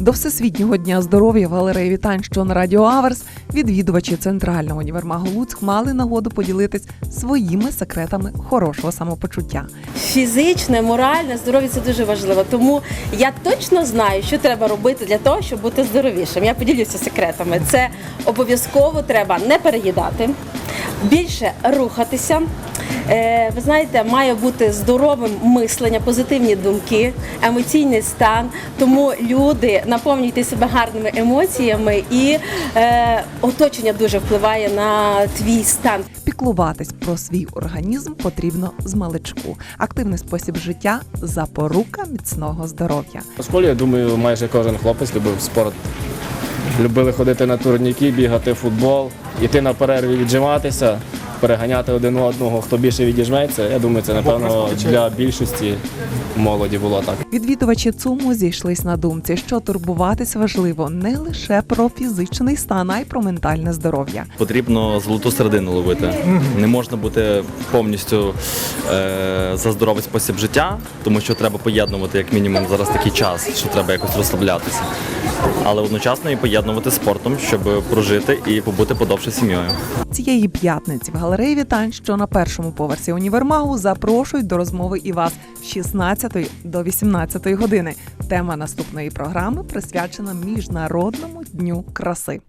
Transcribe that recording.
До Всесвітнього дня здоров'я в галереї вітань, що на Радіо Аверс, відвідувачі центрального універмагу Луцьк мали нагоду поділитись своїми секретами хорошого самопочуття. Фізичне, моральне здоров'я це дуже важливо. Тому я точно знаю, що треба робити для того, щоб бути здоровішим. Я поділюся секретами. Це обов'язково треба не переїдати, більше рухатися. Е, Ви знаєте, має бути здоровим мислення, позитивні думки, емоційний стан. Тому люди наповнюйте себе гарними емоціями, і е, оточення дуже впливає на твій стан. Піклуватись про свій організм потрібно з маличку. Активний спосіб життя запорука міцного здоров'я. У школі, я думаю, майже кожен хлопець любив спорт. Любили ходити на турніки, бігати в футбол, йти на перерві віджиматися, переганяти один одного, хто більше відіжметься. Я думаю, це напевно для більшості молоді було так. Відвідувачі ЦУМу зійшлись на думці, що турбуватись важливо не лише про фізичний стан, а й про ментальне здоров'я. Потрібно золоту середину ловити. Не можна бути повністю е, за здоровий спосіб життя, тому що треба поєднувати як мінімум зараз такий час, що треба якось розслаблятися. Але одночасно і поєднувати спортом, щоб прожити і побути подовше сім'єю. Цієї п'ятниці в галереї вітань, що на першому поверсі універмагу, запрошують до розмови і вас з 16 до 18 години. Тема наступної програми присвячена міжнародному дню краси.